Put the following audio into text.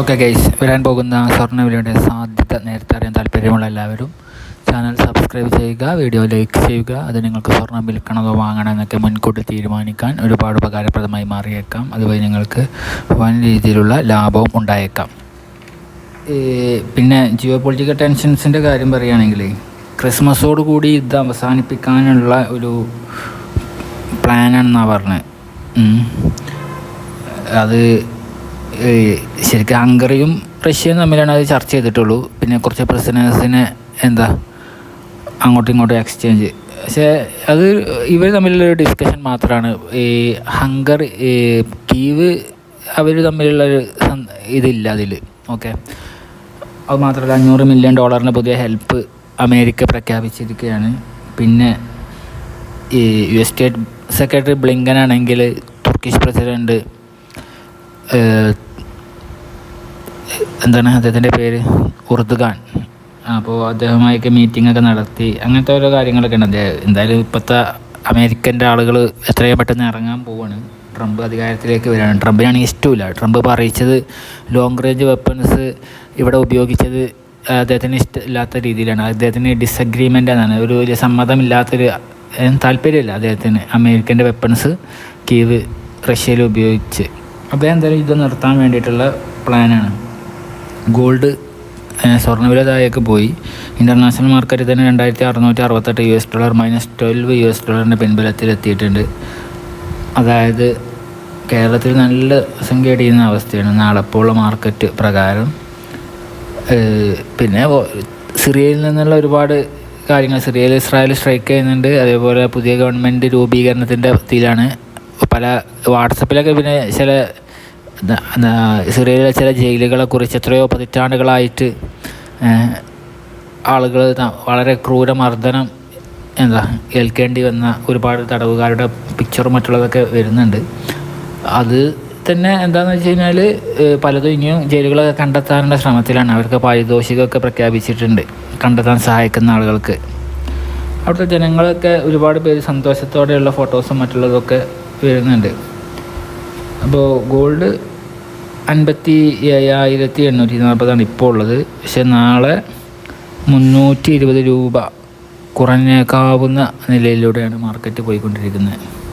Okay guys വരാൻ പോകുന്ന സ്വർണവിലയുടെ സാധ്യത നേരത്തെ അറിയാൻ താല്പര്യമുള്ള എല്ലാവരും ചാനൽ സബ്സ്ക്രൈബ് ചെയ്യുക വീഡിയോ ലൈക്ക് ചെയ്യുക. അത് നിങ്ങൾക്ക് സ്വർണം വിൽക്കണമോ വാങ്ങണം എന്നൊക്കെ മുൻകൂട്ടി തീരുമാനിക്കാൻ ഒരുപാട് ഉപകാരപ്രദമായി മാറിയേക്കാം. അതുവഴി നിങ്ങൾക്ക് വൻ രീതിയിലുള്ള ലാഭവും ഉണ്ടായേക്കാം. പിന്നെ ജിയോ പൊളിറ്റിക്കൽ ടെൻഷൻസിന്റെ കാര്യം പറയുകയാണെങ്കിൽ ക്രിസ്മസോട് കൂടി ഇത് അവസാനിപ്പിക്കാനുള്ള ഒരു പ്ലാനാണെന്നാണ് പറഞ്ഞത്. അത് ശരിക്കും ഹംഗറിയും റഷ്യയും തമ്മിലാണ് അത് ചർച്ച ചെയ്തിട്ടുള്ളൂ. പിന്നെ കുറച്ച് പ്രസിഡൻസിനെ എന്താ അങ്ങോട്ടും ഇങ്ങോട്ടും എക്സ്ചേഞ്ച് പക്ഷേ അത് ഇവർ തമ്മിലുള്ളൊരു ഡിസ്കഷൻ മാത്രമാണ് ഈ ഹംഗർ കീവ് അവർ തമ്മിലുള്ളൊരു ഇതില്ല അതിൽ ഓക്കെ. അത് മാത്രമല്ല അഞ്ഞൂറ് മില്യൺ ഡോളറിന് പുതിയ ഹെൽപ്പ് അമേരിക്ക പ്രഖ്യാപിച്ചിരിക്കുകയാണ് പിന്നെ ഈ U S state secretary Blinken ആണെങ്കിൽ തുർക്കിഷ് പ്രസിഡന്റ് എന്താണ് അദ്ദേഹത്തിന്റെ പേര്? ഉർദുഖാൻ അപ്പോൾ അദ്ദേഹമായൊക്കെ മീറ്റിംഗ് ഒക്കെ നടത്തി. അങ്ങനത്തെ ഓരോ കാര്യങ്ങളൊക്കെ ഉണ്ട്. അദ്ദേഹം എന്തായാലും ഇപ്പോഴത്തെ അമേരിക്കന്റെ ആളുകൾ എത്രയും പെട്ടെന്ന് ഇറങ്ങാൻ പോവാണ്. ട്രംപ് അധികാരത്തിലേക്ക് വരികയാണ്. ട്രംപിനാണെങ്കിൽ ഇഷ്ടമില്ല ട്രംപ് പറയിച്ചത് ലോങ് റേഞ്ച് വെപ്പൺസ് ഇവിടെ ഉപയോഗിച്ചത് അദ്ദേഹത്തിന് ഇഷ്ടമില്ലാത്ത രീതിയിലാണ്. അദ്ദേഹത്തിന് ഡിസഗ്രിമെന്റ് എന്നാണ്. ഒരു വലിയ സമ്മതമില്ലാത്തൊരു താല്പര്യമില്ല അദ്ദേഹത്തിന് അമേരിക്കന്റെ വെപ്പൺസ് കീവ് റഷ്യയിൽ ഉപയോഗിച്ച്. അദ്ദേഹം എന്തായാലും യുദ്ധം നിർത്താൻ വേണ്ടിയിട്ടുള്ള പ്ലാനാണ് ഗോൾഡ് സ്വർണവില താഴേക്ക് പോയി. ഇന്റർനാഷണൽ മാർക്കറ്റിൽ തന്നെ രണ്ടായിരത്തി അറുന്നൂറ്റി അറുപത്തെട്ട് U S dollar minus twelve U S ഡോളറിന്റെ പിൻബലത്തിൽ എത്തിയിട്ടുണ്ട് അതായത് കേരളത്തിൽ നല്ല സംഖ്യ അടിയുന്ന അവസ്ഥയാണ് നാളെപ്പോഴുള്ള മാർക്കറ്റ് പ്രകാരം. പിന്നെ സിറിയയിൽ നിന്നുള്ള ഒരുപാട് കാര്യങ്ങൾ സിറിയയിൽ ഇസ്രായേൽ സ്ട്രൈക്ക് ചെയ്യുന്നുണ്ട്. അതേപോലെ പുതിയ ഗവൺമെന്റ് രൂപീകരണത്തിന്റെ ഇതിലാണ് പല വാട്സപ്പിലൊക്കെ പിന്നെ ചില സിറിയയിലെ ചില ജയിലുകളെ കുറിച്ച് എത്രയോ പതിറ്റാണ്ടുകളായിട്ട് ആളുകൾ വളരെ ക്രൂരമർദ്ദനം എന്താ ഏൽക്കേണ്ടി വന്ന ഒരുപാട് തടവുകാരുടെ പിക്ചറും മറ്റുള്ളതൊക്കെ വരുന്നുണ്ട്. അത് തന്നെ എന്താണെന്ന് വെച്ച് കഴിഞ്ഞാൽ പലതും ഇനിയും ജയിലുകളൊക്കെ കണ്ടെത്താനുള്ള ശ്രമത്തിലാണ്. അവർക്ക് പാരിതോഷികമൊക്കെ പ്രഖ്യാപിച്ചിട്ടുണ്ട് കണ്ടെത്താൻ സഹായിക്കുന്ന ആളുകൾക്ക്. അവിടുത്തെ ജനങ്ങളൊക്കെ ഒരുപാട് പേര് സന്തോഷത്തോടെയുള്ള ഫോട്ടോസും മറ്റുള്ളതൊക്കെ വരുന്നുണ്ട്. അപ്പോൾ ഗോൾഡ് അൻപത്തി ഏഴായിരത്തി എണ്ണൂറ്റി നാൽപ്പതാണ് ഇപ്പോൾ ഉള്ളത് പക്ഷെ നാളെ മുന്നൂറ്റി ഇരുപത് രൂപ കുറഞ്ഞേക്കാവുന്ന നിലയിലൂടെയാണ് മാർക്കറ്റ് പോയിക്കൊണ്ടിരിക്കുന്നത്.